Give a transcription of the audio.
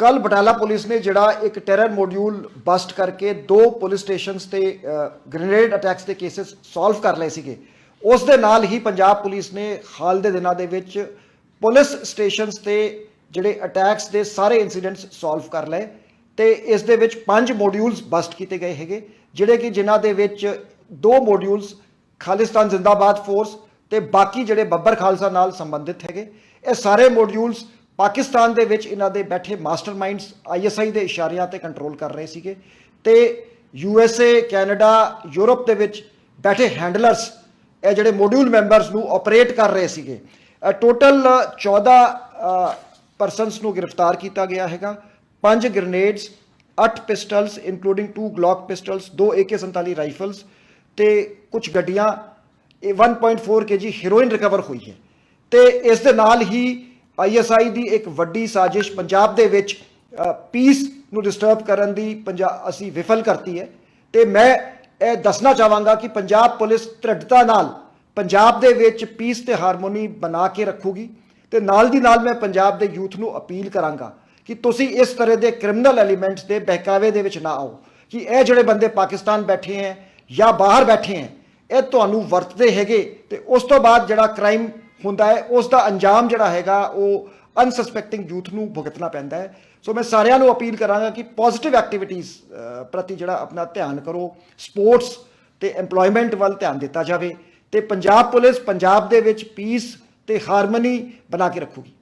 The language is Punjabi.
ਕੱਲ ਬਟਾਲਾ ਪੁਲਿਸ ਨੇ ਜਿਹੜਾ ਇੱਕ ਟੈਰਰ ਮੋਡਿਊਲ ਬਸਟ ਕਰਕੇ ਦੋ ਪੁਲਿਸ ਸਟੇਸ਼ਨਸ ਤੇ ਗ੍ਰੇਨੇਡ ਅਟੈਕਸ ਦੇ ਕੇसेस ਸੋਲਵ ਕਰ ਲਏ ਸੀਗੇ। ਉਸ ਦੇ ਨਾਲ ਹੀ ਪੰਜਾਬ ਪੁਲਿਸ ਨੇ ਹਾਲ ਦੇ ਦਿਨਾਂ ਦੇ ਵਿੱਚ ਪੁਲਿਸ ਸਟੇਸ਼ਨਸ ਤੇ ਜਿਹੜੇ ਅਟੈਕਸ ਦੇ ਸਾਰੇ ਇਨਸੀਡੈਂਟਸ ਸੋਲਵ ਕਰ ਲਏ ਤੇ ਇਸ ਦੇ ਵਿੱਚ ਪੰਜ ਮੋਡਿਊਲਸ ਬਸਟ ਕੀਤੇ ਗਏ ਹੈਗੇ, ਜਿਹੜੇ ਕਿ ਜਿਨ੍ਹਾਂ ਦੇ ਵਿੱਚ ਦੋ ਮੋਡਿਊਲਸ ਖਾਲਿਸਤਾਨ ਜ਼ਿੰਦਾਬਾਦ ਫੋਰਸ ਤੇ ਬਾਕੀ ਜਿਹੜੇ ਬੱਬਰ ਖਾਲਸਾ ਨਾਲ ਸੰਬੰਧਿਤ ਹੈਗੇ, ਇਹ ਸਾਰੇ ਮੋਡਿਊਲਸ ਪਾਕਿਸਤਾਨ ਦੇ ਵਿੱਚ ਇਹਨਾਂ ਦੇ ਬੈਠੇ ਮਾਸਟਰਮਾਈਂਡਸ ਆਈਐਸਆਈ ਦੇ ਇਸ਼ਾਰਿਆਂ ਤੇ ਕੰਟਰੋਲ ਕਰ ਰਹੇ ਸੀਗੇ ਤੇ ਯੂਐਸਏ ਕੈਨੇਡਾ, ਯੂਰਪ ਦੇ ਵਿੱਚ ਬੈਠੇ ਹੈਂਡਲਰਸ, ਇਹ ਜਿਹੜੇ ਮੋਡਿਊਲ ਮੈਂਬਰਸ ਨੂੰ ਆਪਰੇਟ ਕਰ ਰਹੇ ਸੀਗੇ। ਟੋਟਲ 14 ਪਰਸਨਸ ਨੂੰ ਗ੍ਰਿਫਤਾਰ ਕੀਤਾ ਗਿਆ ਹੈਗਾ। ਪੰਜ grenades 8 pistols including 2 Glock pistols 2 AK47 rifles ਤੇ ਕੁਝ ਗੱਡੀਆਂ। ਇਹ 1.4 kg ਹੀਰੋਇਨ ਰਿਕਵਰ ਹੋਈ ਹੈ। ਤੇ ਇਸ ਦੇ ਨਾਲ ਹੀ ਆਈਐਸਆਈ ਦੀ ਇੱਕ ਵੱਡੀ ਸਾਜ਼ਿਸ਼ ਪੰਜਾਬ ਦੇ ਵਿੱਚ ਪੀਸ ਨੂੰ ਡਿਸਟਰਬ ਕਰਨ ਦੀ ਪੰਜਾਬ ਅਸੀਂ ਵਿਫਲ ਕਰਤੀ ਹੈ। ਤੇ ਮੈਂ ਇਹ ਦੱਸਣਾ ਚਾਹਾਂਗਾ ਕਿ ਪੰਜਾਬ ਪੁਲਿਸ ਦ੍ਰਿੜਤਾ ਨਾਲ ਪੰਜਾਬ ਦੇ ਵਿੱਚ ਪੀਸ ਤੇ ਹਾਰਮੋਨੀ ਬਣਾ ਕੇ ਰੱਖੂਗੀ ਤੇ ਨਾਲ ਦੀ ਨਾਲ ਮੈਂ ਪੰਜਾਬ ਦੇ ਯੂਥ ਨੂੰ ਅਪੀਲ ਕਰਾਂਗਾ ਕਿ ਤੁਸੀਂ ਇਸ ਤਰ੍ਹਾਂ ਦੇ ਕ੍ਰਿਮੀਨਲ ਐਲੀਮੈਂਟਸ ਦੇ ਬਹਿਕਾਵੇ ਦੇ ਵਿੱਚ ਨਾ ਆਓ ਕਿ ਇਹ ਜਿਹੜੇ ਬੰਦੇ ਪਾਕਿਸਤਾਨ ਬੈਠੇ ਹੈ ਜਾਂ ਬਾਹਰ ਬੈਠੇ ਹੈ, ਇਹ ਤੁਹਾਨੂੰ ਵਰਤਦੇ ਹੈਗੇ ਤੇ ਉਸ ਤੋਂ ਬਾਅਦ ਜਿਹੜਾ ਕ੍ਰਾਈਮ ਹੁੰਦਾ ਹੈ ਉਸ ਦਾ ਅੰਜਾਮ ਜਿਹੜਾ ਹੈਗਾ, ਉਹ ਅਨਸਸਪੈਕਟਿੰਗ ਯੂਥ ਨੂੰ ਭੁਗਤਣਾ ਪੈਂਦਾ ਹੈ। ਸੋ ਮੈਂ ਸਾਰਿਆਂ ਨੂੰ ਅਪੀਲ ਕਰਾਂਗਾ ਕਿ ਪੋਜ਼ਿਟਿਵ ਐਕਟੀਵਿਟੀਆਂ ਪ੍ਰਤੀ ਜਿਹੜਾ ਆਪਣਾ ਧਿਆਨ ਕਰੋ। ਸਪੋਰਟਸ ਤੇ EMPLOYMENT ਵੱਲ ਧਿਆਨ ਦਿੱਤਾ ਜਾਵੇ ਤੇ ਪੰਜਾਬ ਪੁਲਿਸ ਪੰਜਾਬ ਦੇ ਵਿੱਚ ਪੀਸ ਤੇ ਹਾਰਮਨੀ ਬਣਾ ਕੇ ਰੱਖੂਗੀ।